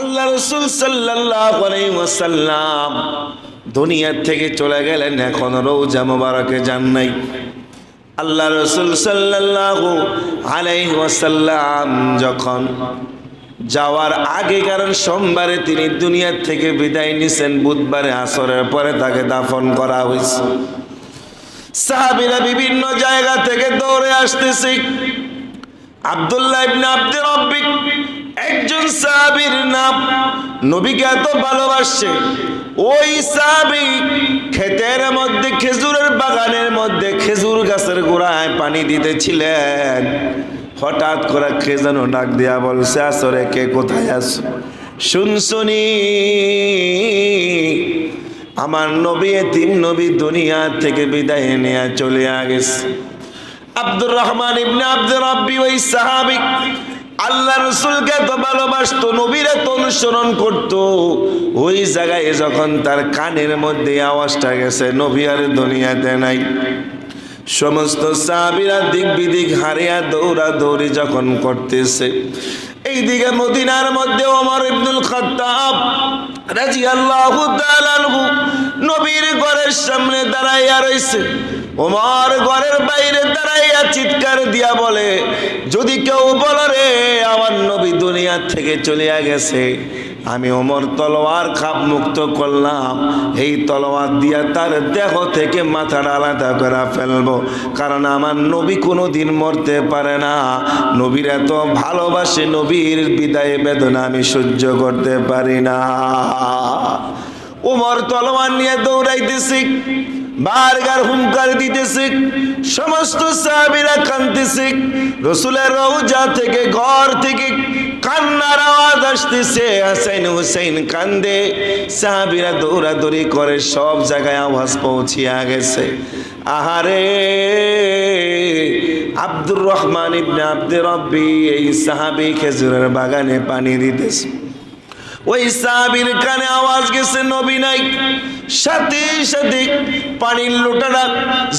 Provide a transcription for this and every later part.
আল্লাহ রসুল সাল্লাম দুনিয়ার থেকে চলে গেলেন এখন রৌজা মোবারকে যান নাই। আল্লাহ রসুল সাল্লাল্লাহু আলাইহি ওয়াসাল্লাম যখন যাওয়ার আগে, কারণ সোমবারে তিনি দুনিয়ার থেকে বিদায় নিছেন, বুধবারে আসরের পরে তাকে দাফন করা হয়েছে। সাহাবিরা বিভিন্ন জায়গা থেকে দৌড়ে আসতেছে। আব্দুল্লাহ ইবনে আব্দুর রব্বিক একজন সাহাবীর নাম। নবীকে এত ভালোবাসছে। ওই সাহাবী ক্ষেতের মধ্যে, খেজুরের বাগানের মধ্যে খেজুর গাছের গোড়ায় পানি দিতেছিলেন। হঠাৎ করে কে যেন ডাক দিয়া বলছে, আসরে, কে কোথায় আছো? শুনশুনি আমার নবী তিন নবী দুনিয়া থেকে বিদায় নিয়ে চলে গেছে। আব্দুর রহমান ইবনে আব্দুর রব্বি ওই সাহাবিক আল্লাহ রসুলকে তো ভালোবাসতো, নবীরে তো অনুসরণ করতো। ওই জায়গায় যখন তার কানের মধ্যে আওয়াজটা গেছে, নবী আর দুনিয়াতে নাই। সমস্ত সাহাবিরা দিক বিদিক হারিয়া দৌড়া দৌড়ি যখন করতেছে। এইদিকে মদিনার মধ্যে ওমর ইবনুল খাত্তাব রাদিয়াল্লাহু তাআলা আনহু নবীর ঘরের সামনে দাঁড়াইয়া রইছে। ওমর ঘরের বাইরে দাঁড়াইয়া চিৎকার দিয়া বলে যদি কেউ বলো রে আমার নবী দুনিয়া থেকে চলিয়া গেছে। আমি ওমর তলোয়ার খাপ মুক্ত করলাম। এই তলোয়ার দিয়া তার দেহ থেকে মাথাটা আলাদা করে ফেলব। কারণ আমার নবী কোনো দিন মরতে পারে না। নবীর এত ভালোবাসে, নবীর বিদায় বেদনা আমি সহ্য করতে পারি না। ওমর তলোয়ার নিয়ে দৌড়াইতেছি, বারগার হুঙ্কার দিতেছে, সমস্ত সাহাবিরা কানতেছে রসুলের রৌজা থেকে ঘর থেকে কান্নার আওয়াজ আসতেছে, হাসাইন হুসাইন কান্দে। সাহাবিরা দৌড়াদৌড়ি করে, সব জায়গায় আওয়াজ পৌঁছিয়া গেছে। আহারে, আব্দুর রহমান ইবনে আব্দুর রব্বি, এই সাহাবি খেজুরের বাগানে পানি দিতেছে। ওই সাহাবির কানে আওয়াজ গেছে, নবী নাই। সাথে সাথে পানির লোটাটা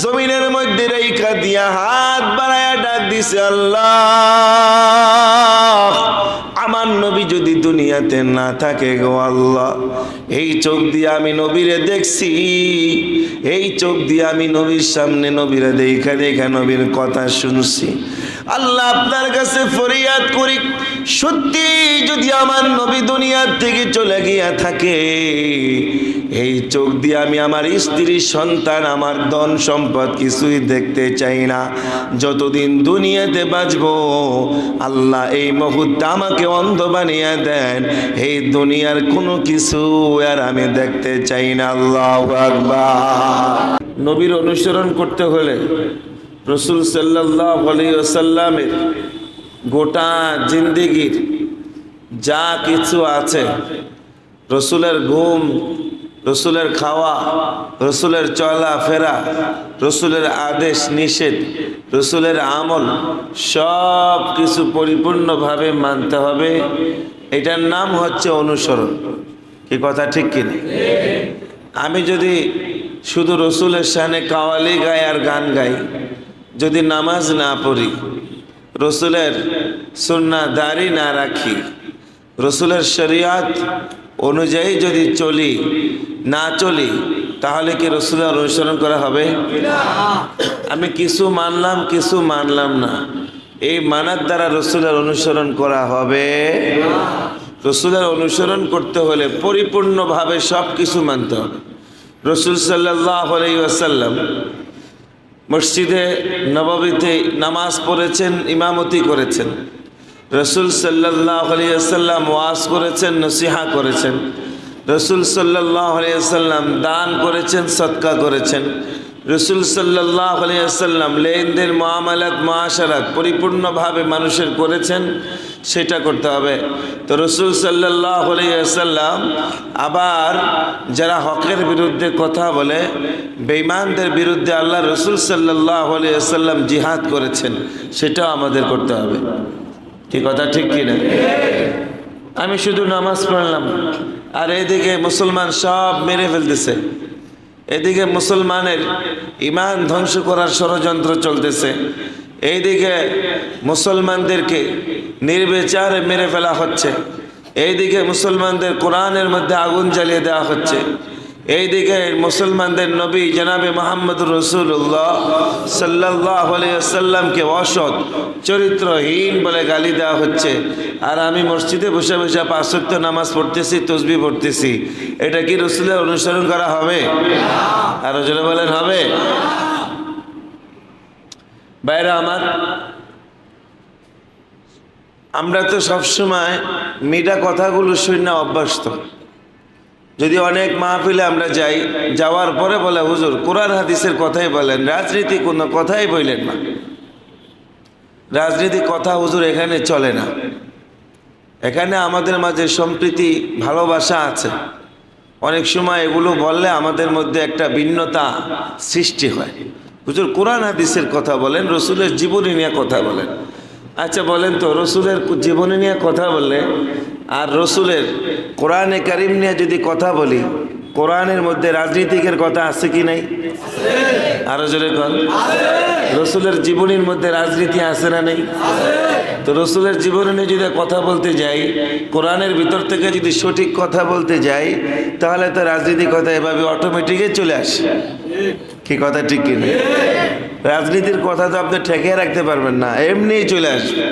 জমিনের মধ্যে রেখা দিয়া হাত বাড়ায়া ডাক দিছে, আল্লাহ। আমার নবী যদি দুনিয়াতে না থাকে গো আল্লাহ, এই চোখ দিয়ে আমি নবীরে দেখছি, এই চোখ দিয়ে আমি নবীর সামনে নবীরে দেখা দেখা নবীর কথা শুনছি। আল্লাহ আপনার কাছে ফরিয়াদ করি, সত্যি যদি আমার নবী দুনিয়ার থেকে চলে গিয়া থাকে এই চোখ দিয়ে আমি আমার স্ত্রী, সন্তান, আমার ধন সম্পদ কিছুই দেখতে চাই না। যতদিন দুনিয়াতে বাঁচব, আল্লাহ এই মুহূর্তে আমাকে অন্ধ বানিয়ে দেন। এই দুনিয়ার কোনো কিছু আর আমি দেখতে চাই না। আল্লাহ নবীর অনুসরণ করতে হলে রসুল সাল্লাহ আলাইসাল্লামের গোটা জিন্দিগির যা কিছু আছে, রসুলের ঘুম রসুলের খাওয়া, রসুলের চলা ফেরা, রসুলের আদেশ নিষেধ, রসুলের আমল, সব কিছু পরিপূর্ণভাবে মানতে হবে। এটার নাম হচ্ছে অনুসরণ। কি কথা ঠিক কিনা আমি যদি শুধু রসুলের সামনে কাওয়ালি গাই আর গান গাই, যদি নামাজ না পড়ি, রসুলের সুন্না দাড়ি না রাখি, রসুলের শরিয়াত অনুযায়ী যদি চলি না চলি, তাহলে কি রসুলের অনুসরণ করা হবে? আমি কিছু মানলাম কিছু মানলাম না। এই মানার দ্বারা রসুলের অনুসরণ করা হবে। রসুলের অনুসরণ করতে হলে পরিপূর্ণভাবে সব কিছু মানতে হবে। রসুল সাল্লাহ আলাইসাল্লাম মসজিদে নববীতে নামাজ পড়েছেন, ইমামতি করেছেন। রসুল সাল্লাহ আলিয়াল্লাম ওয়াজ করেছেন, নসিহা করেছেন। রসুল আলিয়াল্লাম দান করেছেন সৎকা করেছেন। রসুল সাল্লাহ আলিয়াল্লাম লেনদেন মহামালাত মহাসারাত পরিপূর্ণভাবে মানুষের করেছেন, সেটা করতে হবে। তো রসুল সাল্লাহ আলিয়াল্লাম আবার যারা হকের বিরুদ্ধে কথা বলে, বেঈমানদের বিরুদ্ধে আল্লাহ রসুল সাল্লাহ আলিয়াল্লাম জিহাদ করেছেন, সেটাও আমাদের করতে হবে। কি কথা, ঠিক কিনা আমি শুধু নামাজ পড়লাম। আর এদিকে মুসলমান সব মেরে ফেলতেছে। এদিকে মুসলমানের ইমান ধ্বংস করার ষড়যন্ত্র চলতেছে। এইদিকে মুসলমানদেরকে নির্বিচারে মেরে ফেলা হচ্ছে। এইদিকে মুসলমানদের কোরআনের মধ্যে আগুন জ্বালিয়ে দেওয়া হচ্ছে। এইদিকে মুসলমানদের নবী জনাবে মোহাম্মদ রসুল্লাহ সাল্লাহ সাল্লামকে অসৎ, চরিত্রহীন বলে গালি দেওয়া হচ্ছে। আর আমি মসজিদে বসে বসে পাঁচত্ব নামাজ পড়তেছি, তসবি পড়তেছি। এটা কি রসুলের অনুসরণ করা হবে? আর জনে বলেন, হবে। বাইরে আমার, আমরা তো সবসময় মিডা কথাগুলো শুনে অভ্যস্ত। যদি অনেক মাহফিলে আমরা যাই, যাওয়ার পরে বলে, হুজুর, কোরআন হাদিসের কথাই বলেন, রাজনীতি কোনো কথাই বললেন না। রাজনীতি কথা হুজুর এখানে চলে না। এখানে আমাদের মাঝে সম্প্রীতি, ভালোবাসা আছে। অনেক সময় এগুলো বললে আমাদের মধ্যে একটা ভিন্নতা সৃষ্টি হয়। হুজুর, কোরআন হাদিসের কথা বলেন, রসুলের জীবনী নিয়ে কথা বলেন। আচ্ছা বলেন তো, রসুলের জীবনী নিয়ে কথা বললে আর রসুলের কোরআনে কারিম নিয়ে যদি কথা বলি, কোরআনের মধ্যে রাজনীতিকের কথা আছে কি নাই? আরও জোরে কন রসুলের জীবনীর মধ্যে রাজনীতি আছে না নেই? তো রসুলের জীবনী নিয়ে যদি কথা বলতে যাই, কোরআনের ভিতর থেকে যদি সঠিক কথা বলতে যাই, তাহলে তো রাজনীতি কথা এভাবে অটোমেটিকই চলে আসে। কি কথা ঠিক কিনা রাজনীতির কথা তো আপনি ঠেকে রাখতে পারবেন না, এমনিই চলে আসবে।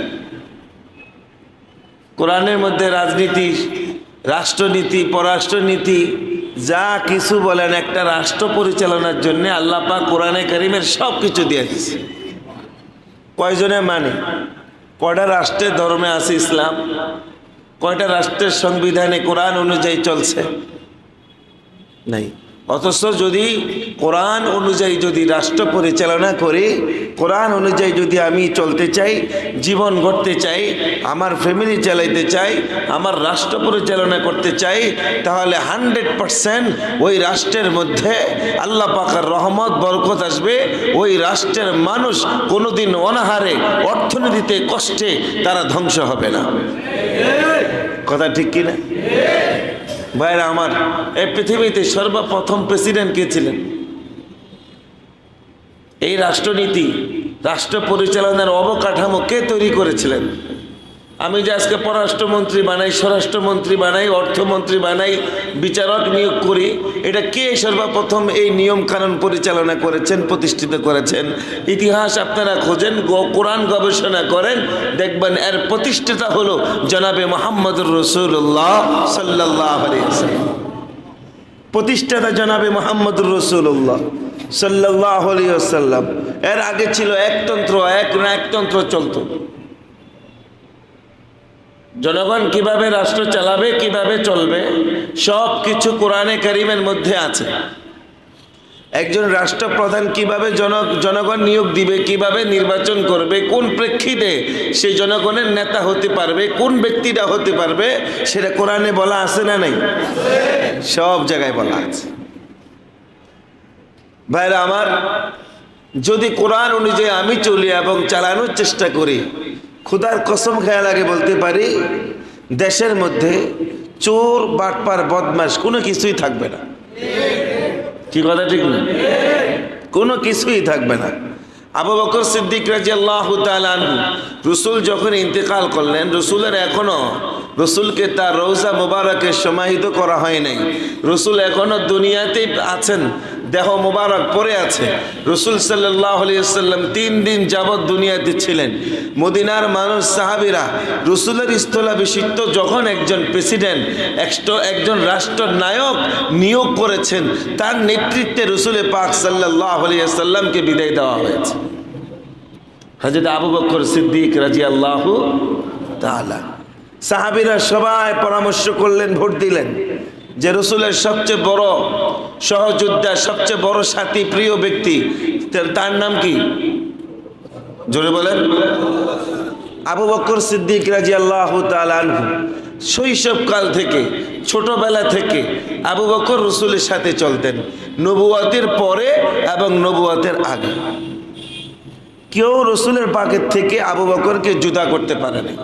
কোরআনের মধ্যে রাজনীতি রাষ্ট্রনীতি, পররাষ্ট্রনীতি, যা কিছু বলেন একটা রাষ্ট্র পরিচালনার জন্য আল্লাহ পাক কোরআনে করিমের সব কিছু দিয়ে দিচ্ছে কয়জনে মানে? কয়টা রাষ্ট্রের ধর্মে আছে ইসলাম? কয়টা রাষ্ট্রের সংবিধানে কোরআন অনুযায়ী চলছে? নাই। অথচ যদি কোরআন অনুযায়ী যদি রাষ্ট্র পরিচালনা করি, কোরআন অনুযায়ী যদি আমি চলতে চাই, জীবন গড়তে চাই, আমার ফ্যামিলি চালাইতে চাই, আমার রাষ্ট্র পরিচালনা করতে চাই, তাহলে হান্ড্রেড পারসেন্ট ওই রাষ্ট্রের মধ্যে আল্লাহ পাকার রহমত, বরকত আসবে। ওই রাষ্ট্রের মানুষ কোনোদিন অনাহারে, অর্থনীতিতে কষ্টে তারা ধ্বংস হবে না। কথা ঠিক কিনা? ভাইরা আমার, এই পৃথিবীতে সর্বপ্রথম প্রেসিডেন্ট কে ছিলেন? এই রাষ্ট্রনীতি, রাষ্ট্র পরিচালনার অবকাঠামো কে তৈরি করেছিলেন? আমি যে আজকে পররাষ্ট্রমন্ত্রী বানাই, স্বরাষ্ট্রমন্ত্রী বানাই, অর্থমন্ত্রী বানাই, বিচারক নিয়োগ করি, এটা কে সর্বপ্রথম এই নিয়ম কানুন পরিচালনা করেছেন, প্রতিষ্ঠিত করেছেন? ইতিহাস আপনারা খোঁজেন কোরআন গবেষণা করেন, দেখবেন এর প্রতিষ্ঠাতা হলো জনাবে মোহাম্মদুর রসুল্লাহ সাল্লাহ প্রতিষ্ঠাতা জনাবে মোহাম্মদুর রসুল্লাহ সাল্লাহ আলিয়াল্লাম এর আগে ছিল একতন্ত্র, এক না একতন্ত্র চলতো। জনগণ কীভাবে রাষ্ট্র চালাবে, কীভাবে চলবে, সব কিছু কোরআনে কারিমের মধ্যে আছে। একজন রাষ্ট্রপ্রধান কীভাবে জন, জনগণ নিয়োগ দিবে, কীভাবে নির্বাচন করবে, কোন প্রেক্ষিতে সেই জনগণের নেতা হতে পারবে, কোন ব্যক্তিটা হতে পারবে, সেটা কোরআনে বলা আছে না নাই? সব জায়গায় বলা আছে। ভাইরা আমার, যদি কোরআন অনুযায়ী আমি চলি এবং চালানোর চেষ্টা করি খুদার কসম খেয়াল আগে বলতে পারি, দেশের মধ্যে চোর, বাটপার বদমাস কোনো কিছুই থাকবে না। কি কথা ঠিক না? কোনো কিছুই থাকবে না। আবু বকর সিদ্দিক রাজি আল্লাহ রসুল যখন ইন্তেকাল করলেন, রসুলের এখনও রসুলকে তার রৌজা মুবারকে সমাহিত করা হয় নাই। রসুল এখনও দুনিয়াতেই আছেন। দেহ মুবারক পরে আছে। রসুল সাল্লাহ সাল্লাম তিন দিন যাবৎ দুনিয়াতে ছিলেন। মদিনার মানুষ সাহাবিরা রসুলের স্থলাভিষিক্ত যখন একজন প্রেসিডেন্ট একজন রাষ্ট্রনায়ক নিয়োগ করেছেন, তার নেতৃত্বে রসুলে পাক সাল্লাহ সাল্লামকে বিদায় দেওয়া হয়েছে। হাজরত আবু বকর সিদ্দিক রাজি আল্লাহ তালা সাহাবিরা সবাই পরামর্শ করলেন, ভোট দিলেন। যে রসুলের সবচেয়ে বড় সহযোদ্ধা, সবচেয়ে বড় সাথী, প্রিয় ব্যক্তি, তার- নাম কি? জোরে বলেন। আবু বকর সিদ্দিক রাজি আল্লাহ তালু শৈশবকাল থেকে, ছোটবেলা থেকে আবু বকর রসুলের সাথে চলতেন, নবুয়াতের পরে এবং নবুয়াতের আগে। কেউ রসুলের পাকের থেকে আবু বকরকে জুদা করতে পারেনি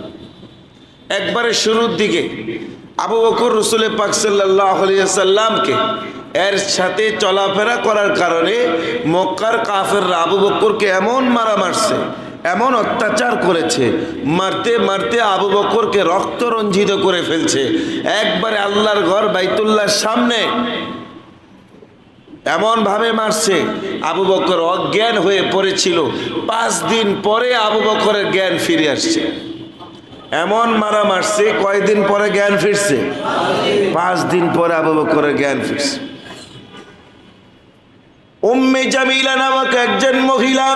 একবারে শুরুর দিকে আবু বকর রসুলের পাক সাল্লাহ সাল্লামকে এর সাথে চলাফেরা করার কারণে মক্কার কাফের আবু বকরকে এমন মারা মারছে, এমন অত্যাচার করেছে, মারতে মারতে আবু বকরকে রক্ত রঞ্জিত করে ফেলছে। একবারে আল্লাহর ঘর বাইতুল্লাহর সামনে এমন ভাবে মারছে। আবু বকর অজ্ঞান হয়ে পড়েছিল। পাঁচ দিন পরে আবু বকরের জ্ঞান ফিরে আসছে। এমন মারা মারছে, কয়দিন পরে জ্ঞান ফিরছে? পাঁচ দিন পরে আবু বকরের জ্ঞান ফিরছে। উম্মে জামিলা নামক একজন মহিলা,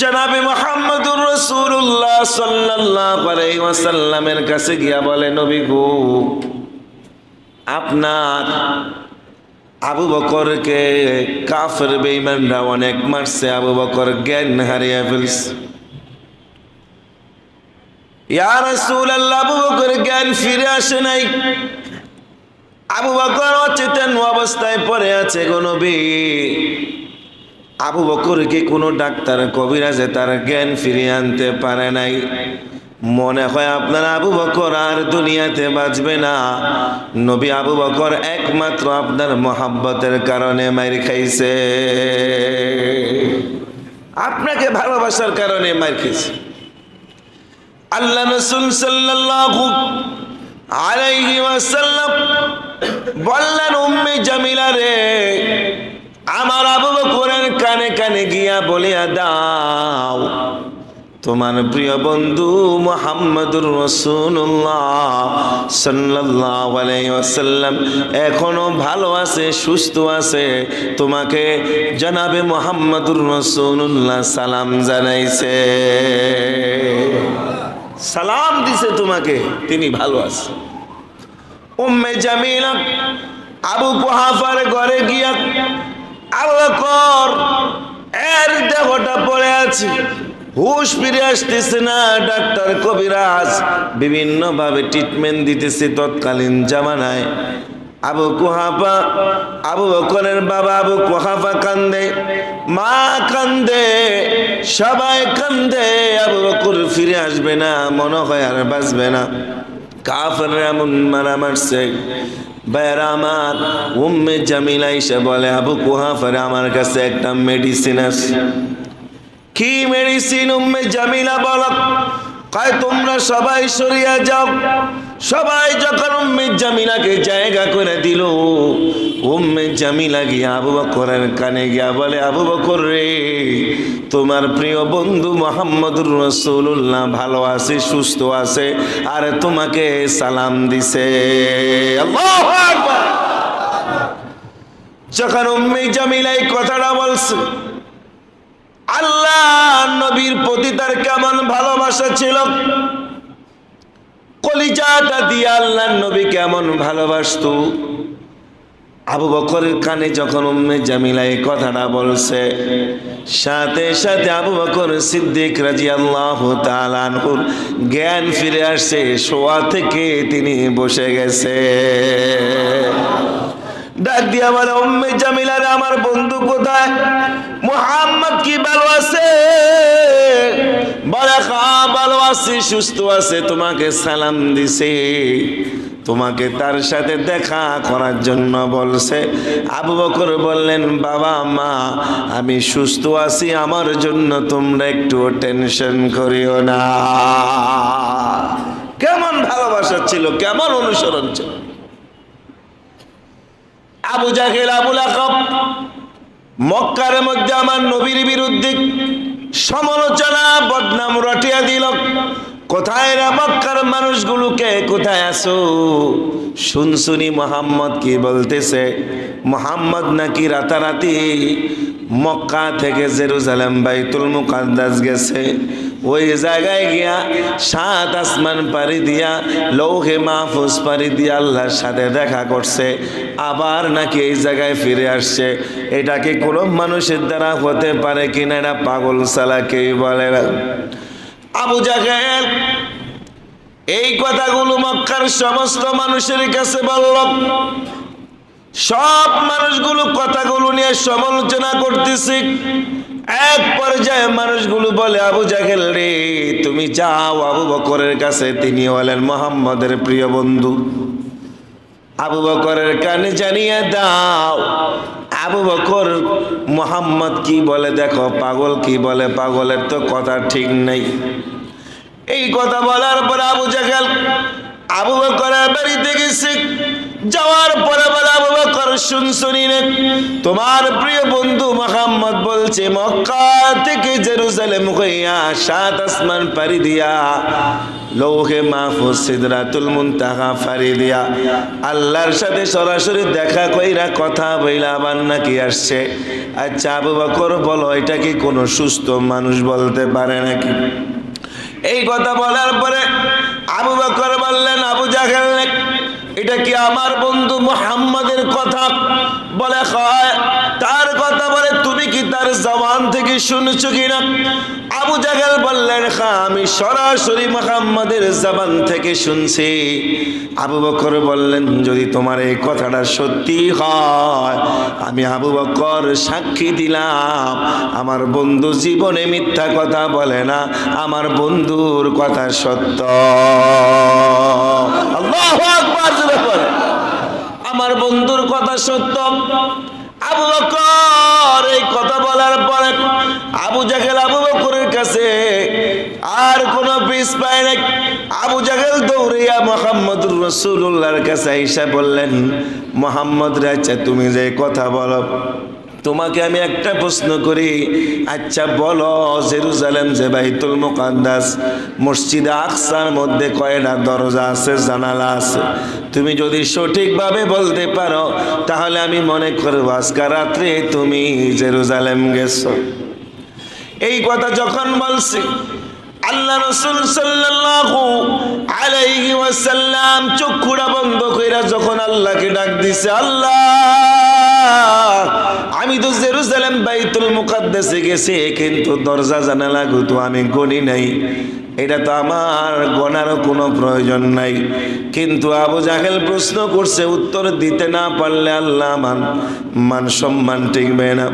জনাবে মোহাম্মদুর রসুল্লাহ ওয়াসাল্লামের কাছে গিয়া বলে, নবী গো, আপনার আবু বকরকে কাফের বেঈমানরা অনেক মারছে, আবু বকর জ্ঞান হারিয়ে ফেলছে ইয়া রাসূলুল্লাহ আবু বকর জ্ঞান ফিরে আসে নাই। আবু বকর অচেতন অবস্থায় পড়ে আছে নবী। আবু বকরকে কোনো ডাক্তার কবিরাজে তার জ্ঞান ফিরিয়ে আনতে পারে নাই। মনে হয় আপনার আবু বকর আর দুনিয়াতে বাঁচবে না। নবী আবু বকর একমাত্র আপনার মহাব্বতের কারণে মার খাইছে। আপনাকে ভালোবাসার কারণে মার খাইছে। আল্লাহ রসুল সাল্লাল্লাহু আলাইহি ওয়াসাল্লাম বললেন, উম্মে জামিলা রে, আমার আবু বকরের কানে কানে গিয়া বলিয়া দাও, তোমার প্রিয় বন্ধু মোহাম্মদুর রসুল্লাহ সাল্লাল্লাহু আলাইহি ওয়াসাল্লাম এখনও ভালো আছে, সুস্থ আছে, তোমাকে জানাবে মোহাম্মদুর রসুল্লাহ সালাম জানাইছে। সালাম দিছে তোমাকে, তিনি ভালো আছে উম্মে জামিলা, আবু কুহাফার ঘরে গিয়া আল্লাহ কর, এর দেহটা পড়ে আছে। হুশ ফিরে আসতেছে না, ডাক্তার কবিরাজ। বিভিন্ন ভাবে ট্রিটমেন্ট দিতেছে তৎকালীন জামানায়। আবু কুহাফা, আবু বকরের বাবা আবু কুহাফা কান্দে, মা কান্দে, সবাই কান্দে, আবু বকর ফিরে আসবে না, মনে হয় আর বাঁচবে না। এমন উম্মে বলে, আবু আমার কাছে একটা মেডিসিন আছে। কি মেডিসিন উম্মে বল? তোমরা সবাই সরিয়া যাও। সবাই যখন উম্মে জামিলাকে জায়গা করে দিল, উম্মে জামিলা গিয়া আবু বকরের কানে গিয়া বলে, আবু বকর রে, তোমার প্রিয় বন্ধু মোহাম্মদুর রসুল্লাহ ভালো আছে, সুস্থ আছে, আর তোমাকে সালাম দিছে। যখন উম্মে জামিলা এই কথাটা বলছে, আল্লাহ নবীর প্রতি তার কেমন ভালোবাসা ছিল? কলিজাটা দিয়ে আল্লাহ নবী কেমন ভালোবাসতো? আবু বকরের কানে যখন উম্মে জামিলা এই কথাটা বলছে, সাথে সাথে আবু বকর সিদ্দিক রাজি আল্লাহ তালানহুর জ্ঞান ফিরে আসছে শোয়া থেকে তিনি বসে গেছে। ডাক দিয়ে আমার উম্মে জামিলারে আমার বন্ধু কোথায়? মোহাম্মদ কি ভালো আছে? বলে ভালো আছে সুস্থ আছে, তোমাকে সালাম দিছে। তোমাকে তার সাথে দেখা করার জন্য বলছে। আবু বকর বললেন, বাবা, মা, আমি সুস্থ আছি, আমার জন্য তোমরা একটু টেনশন করিও না। কেমন ভালোবাসা ছিল, কেমন অনুসরণ ছিল। আবু জাহেল আবুল আকাব মক্কার মধ্যে আমার নবীর বিরুদ্ধে সমালোচনা বদনাম রটিয়া দিল। কোথায় রে মক্কার মানুষগুলোকে? কোথায় আসো শুনশুনি মোহাম্মদ কি বলতেছে? মোহাম্মদ নাকি রাতারাতি মক্কা থেকে জেরুজালেম বাইতুল মুকাদ্দাস গেছে। ওই জায়গায় গিয়া সাত আসমান পাড়ি দিয়া, লৌহে মাহফুজ পাড়ি দিয়া আল্লাহর সাথে দেখা করছে। আবার নাকি এই জায়গায় ফিরে আসছে। এটা কি কোনো মানুষের দ্বারা হতে পারে কিনা এটা পাগল সালা কেউ বলে না। আবু জাহেল, এই কথাগুলো মক্কার সমস্ত মানুষের কাছে বলল। সব মানুষগুলো কথাগুলো নিয়ে সমালোচনা করতেছি। এক পর্যায়ে মানুষগুলো বলে, আবু জাহেল রে, তুমি যাও আবু বকরের কাছে, তিনি হলেন মোহাম্মদের প্রিয় বন্ধু। আবু বকরের কানে জানিয়ে দাও আবু বকর মোহাম্মদ কি বলে? দেখো, পাগল কি বলে? পাগলের তো কথা ঠিক নেই। এই কথা বলার পর আবু জাহেল আবু বকরের বাড়িতে গেছে। যাওয়ার পরে বলে বকর, শুন তোমার প্রিয় বন্ধু মোহাম্মদ বলছে, মক্কা থেকে জেরুজালেম হইয়া সাত আসমান পাড়ি দিয়া, লৌহে মাহফুজ সিদরাতুল মুনতাহা ফারি দিয়া, আল্লাহর সাথে সরাসরি দেখা কইরা কথা বইলা আবার নাকি আসছে। আচ্ছা আবু বকর, বলো, এটা কি কোনো সুস্থ মানুষ বলতে পারে নাকি? এই কথা বলার পরে আবু বকর বললেন, আবু জাহেল এটা কি আমার বন্ধু মোহাম্মদের কথা? বলে হয়। তার কথা জবান থেকে শুনছো কিনা? আবু জাহেল বললেন হ্যাঁ আমি সরাসরি মোহাম্মদের জবান থেকে শুনছি। আবু বকর বললেন, যদি তোমার এই কথাটা সত্যি হয়, আমি আবু বকর সাক্ষী দিলাম। আমার বন্ধু জীবনে মিথ্যা কথা বলে না, আমার বন্ধুর কথা সত্য। আমার বন্ধুর কথা সত্য। আবু বকর এই কথা বলার পরে আবু জাহেল, আবু বকরের কাছে আর কোন পিস পায় না আবু জাহেল দৌড়িয়া মোহাম্মদুর রসুল্লাহর কাছে আইসা বললেন, মোহাম্মদ রাজা, তুমি যে কথা বলো তোমাকে আমি একটা প্রশ্ন করি। আচ্ছা বলো, জেরুজালেম যে বাইতুল মুকাদ্দাস, মসজিদ আকসার মধ্যে কয়টা দরজা আছে, জানালা আছে? তুমি যদি সঠিকভাবে বলতে পারো, তাহলে আমি মনে করব আজকে রাত্রে তুমি জেরুজালেম গেছো। এই কথা যখন বলছি, আল্লাহ রসুল সাল্লাল্লাহু আলাইহি ওয়াসাল্লাম চক্ষুটা বন্ধ কইরা যখন আল্লাহকে ডাক দিছে, আল্লাহ! আমি তো জেরুজালেম বাইতুল মুকাদ্দেসে গেছি কিন্তু দরজা জানালা গুতো আমি গণি নাই। এটা তো আমার গণারও কোনো প্রয়োজন নাই। কিন্তু আবু জাহেল প্রশ্ন করছে, উত্তর দিতে না পারলে আল্লাহ মান মান সম্মান টিকবে না।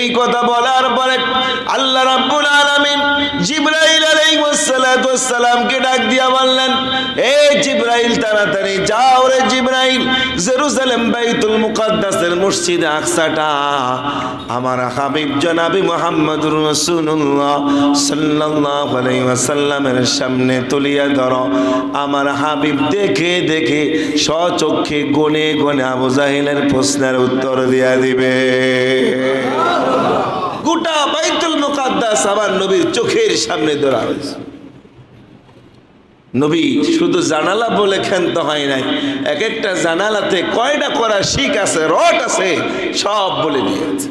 এই কথা বলার পরে আল্লাহ রাব্বুল আলামিন জিব্রাইল আলাইহিস সালাতু সালামকে ডাক দিয়া বললেন, এ জিব্রাইল, তাড়াতাড়ি যাও রে জিব্রাইল। জেরুজালেম বাইতুল মুকাদ্দাসের মসজিদ আকসাটা, আমার হাবিব জনাবি মুহাম্মদুর রাসূলুল্লাহ সাল্লাল্লাহু আলাইহি ওয়াসাল্লামের সামনে তুলিয়া ধরো। আমার হাবিব দেখে দেখে স্বচক্ষে গনে গনে আবু জাহিলের প্রশ্নের উত্তর দিয়া দিবে। গোটা বাইতুল মুকাদ্দাস আমার নবীর চোখের সামনে ধরা হয়েছে। নবী, শুধু জানালা বলে ক্ষান্ত হয় নাই এক একটা জানালাতে কয়টা করা শিখ আছে রট আছে, সব বলে দিয়েছে।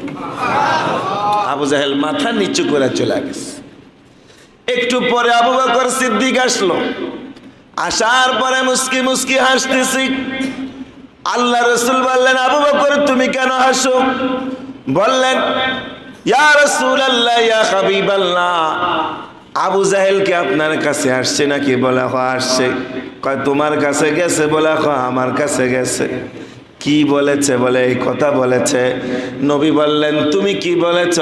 আবু জাহেল মাথা নিচু করে চলে গেছে। একটু পরে আবু বকর সিদ্দিক আসলো। আসার পরে মুস্কি মুস্কি হাসতেছি। আল্লাহ রসুল বললেন, আবু বকর, তুমি কেন হাসো? বললেন, ইয়া রসুল আল্লাহ ইয়া আবু জাহেলকে আপনার কাছে আসছে নাকি বলে হ আসছে। কয়, তোমার কাছে গেছে? বলে হ আমার কাছে গেছে। কি বলেছে বলে, এই কথা বলেছে। নবী বললেন, তুমি কি বলেছ?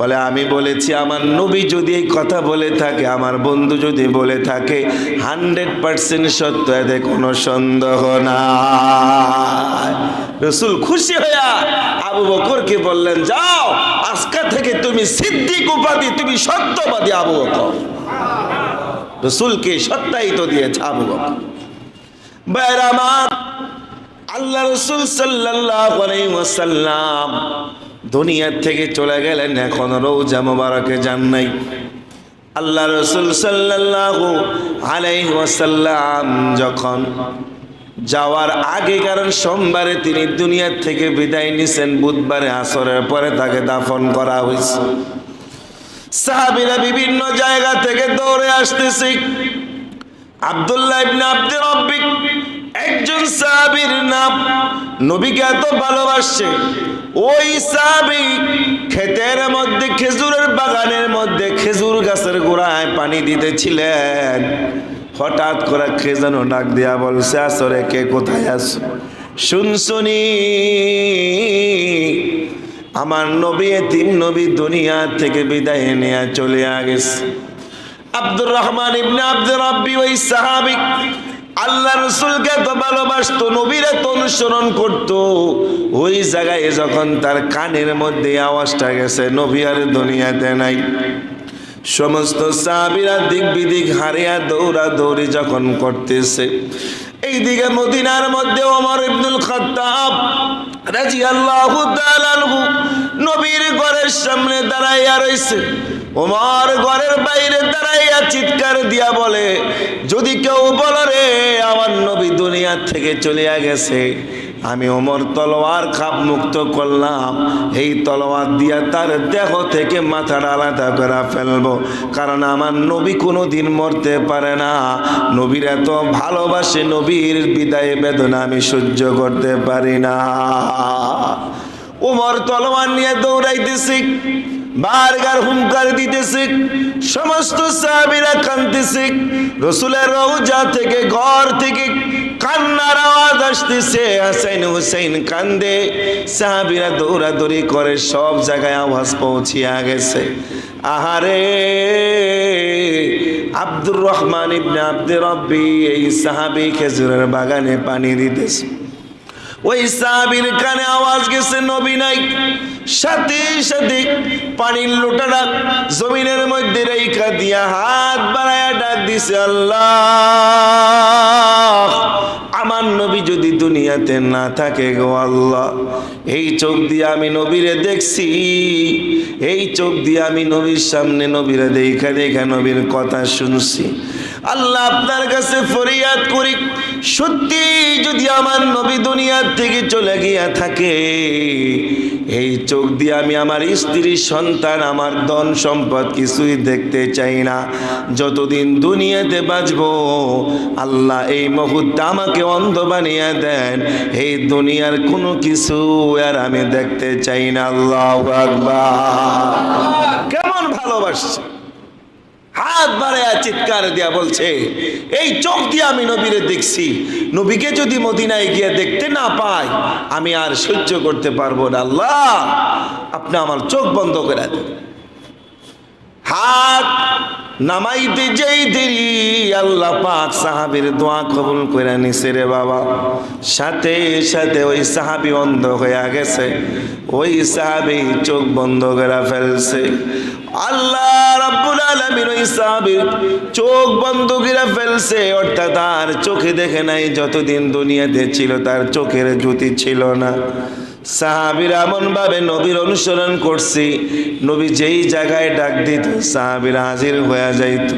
বলে, আমি বলেছি, আমার নবী যদি এই কথা বলে থাকে, আমার বন্ধু যদি বলে থাকে, হান্ড্রেড পার্সেন্ট সত্য, এতে কোনো সন্দেহ না রসুল খুশি হইয়া আবু বকরকে বললেন, যাও, আজকে থেকে তুমি সিদ্দিক উপাধি, তুমি সত্যবাদী আবু বকর। রসুলকে সত্যায়িত দিয়েছে আবু বকর। বাইর আমার আল্লাহ রসুল সাল্লাম দুনিয়ার থেকে চলে গেলেন, এখন রৌজা মোবারকে যান নাই। আল্লাহ রসুল সাল্লাল্লাহু আলাইহি ওয়াসাল্লাম যখন যাওয়ার আগে, কারণ সোমবারে তিনি দুনিয়ার থেকে বিদায় নিছেন, বুধবারে আসরের পরে তাকে দাফন করা হয়েছে। সাহাবিরা বিভিন্ন জায়গা থেকে দৌড়ে আসতেছে। আব্দুল্লাহ ইবনে আব্দুর রব্বিক একজন সাহাবীর নাম, নবীকে এত ভালোবাসছে। ওই সাহাবী ক্ষেতের মধ্যে, খেজুরের বাগানের মধ্যে খেজুর গাছের গোড়ায় পানি দিতেছিলেন। হঠাৎ করে কে যেন ডাক দিয়া বলছে আসরে কে কোথায় আছো? শুনশুনি আমার নবী তিন নবী দুনিয়া থেকে বিদায় নেয়া চলে গেছে। আব্দুর রহমান ইবনে আব্দুর রব্বি ওই সাহাবী আল্লাহ রসুলকে তো ভালোবাসতো, নবীর তো অনুসরণ করতো। ওই জায়গায় যখন তার কানের মধ্যে আওয়াজটা গেছে, নবী আর দুনিয়াতে নাই। সমস্ত সাহাবিরা দিক বিদিক হারিয়া দৌড়া দৌড়ি যখন করতেছে। এইদিকে মদিনার মধ্যে ওমর ইবনুল খাত্তাব তাআলা আনহু নবীর ঘরের সামনে দাঁড়াইয়া রইছে। ওমর ঘরের বাইরে দাঁড়াইয়া চিৎকার দিয়া বলে, যদি কেউ বলো রে, আমার নবী দুনিয়া থেকে চলিয়া গেছে, আমি ওমর তলোয়ার খাপ মুক্ত করলাম, এই তলোয়ার দিয়া তার দেহ থেকে মাথাটা আলাদা করে ফেলব, কারণ আমার নবী কোনো দিন মরতে পারে না। নবীর এত ভালোবাসে, নবীর বিদায় বেদনা আমি সহ্য করতে পারি না। ওমর তলোয়ার নিয়ে দৌড়াইতেছি। বারগার হুঙ্কার দিতেছে, সমস্ত সাহাবিরা কানতেছে রসুলের রৌজা থেকে ঘর থেকে কান্নার আওয়াজ আসতেছে, হাসাইন হুসাইন কান্দে। সাহাবিরা দৌড়াদৌড়ি করে, সব জায়গায় আওয়াজ পৌঁছিয়া গেছে। আহারে, আব্দুর রহমান ইবনে আব্দুর রব্বি এই সাহাবি খেজুরের বাগানে পানি দিতেছে। ওই সাহাবির কানে আওয়াজ গেছে, নবী নাই। সাথে সাথে পানির লোটাটা জমিনের মধ্যে রেখা দিয়া হাত বাড়ায়া ডাক দিছে, আল্লাহ। আমার নবী যদি দুনিয়াতে না থাকে গো আল্লাহ, এই চোখ দিয়ে আমি নবীরে দেখছি, এই চোখ দিয়ে আমি নবীর সামনে নবীরে দেখা দেখা নবীর কথা শুনছি। আল্লাহ আপনার কাছে ফরিয়াদ করি সত্যি যদি আমার নবী দুনিয়ার থেকে চলে গিয়া থাকে এই চোখ দিয়ে আমি আমার স্ত্রী, সন্তান, আমার ধন সম্পদ কিছুই দেখতে চাই না। যতদিন দুনিয়াতে বাঁচব, আল্লাহ এই মুহূর্তে আমাকে অন্ধ বানিয়ে দেন। এই দুনিয়ার কোনো কিছু আর আমি দেখতে চাই না। আল্লাহ কেমন ভালোবাসছে? হাত বাড়াইয়া চিৎকার দিয়া বলছে, এই চোখ দিয়ে আমি নবীরে দেখছি। নবীকে যদি মদিনায় গিয়ে দেখতে না পাই, আমি আর সহ্য করতে পারব না। আল্লাহ, আপনি আমার চোখ বন্ধ করে দেন। হাত নামাইতে যেই দেরি, আল্লাহ পাক সাহাবির দোয়া কবুল করে নিছে রে বাবা। সাথে সাথে ওই সাহাবি অন্ধ হয়ে গেছে। ওই সাহাবি চোখ বন্ধ করে ফেলছে। আল্লাহ রাব্বুল আলামিন ওই সাহাবীর চোখ বন্ধ করে ফেলছে। অর্থাৎ তার চোখে দেখে নাই, যতদিন দুনিয়াতে ছিল তার চোখের জ্যোতি ছিল না। সাহাবির এমন ভাবে নবীর অনুসরণ করছি, নবী যেই জায়গায় ডাক দিত, সাহাবির হাজির হয়ে যাইত।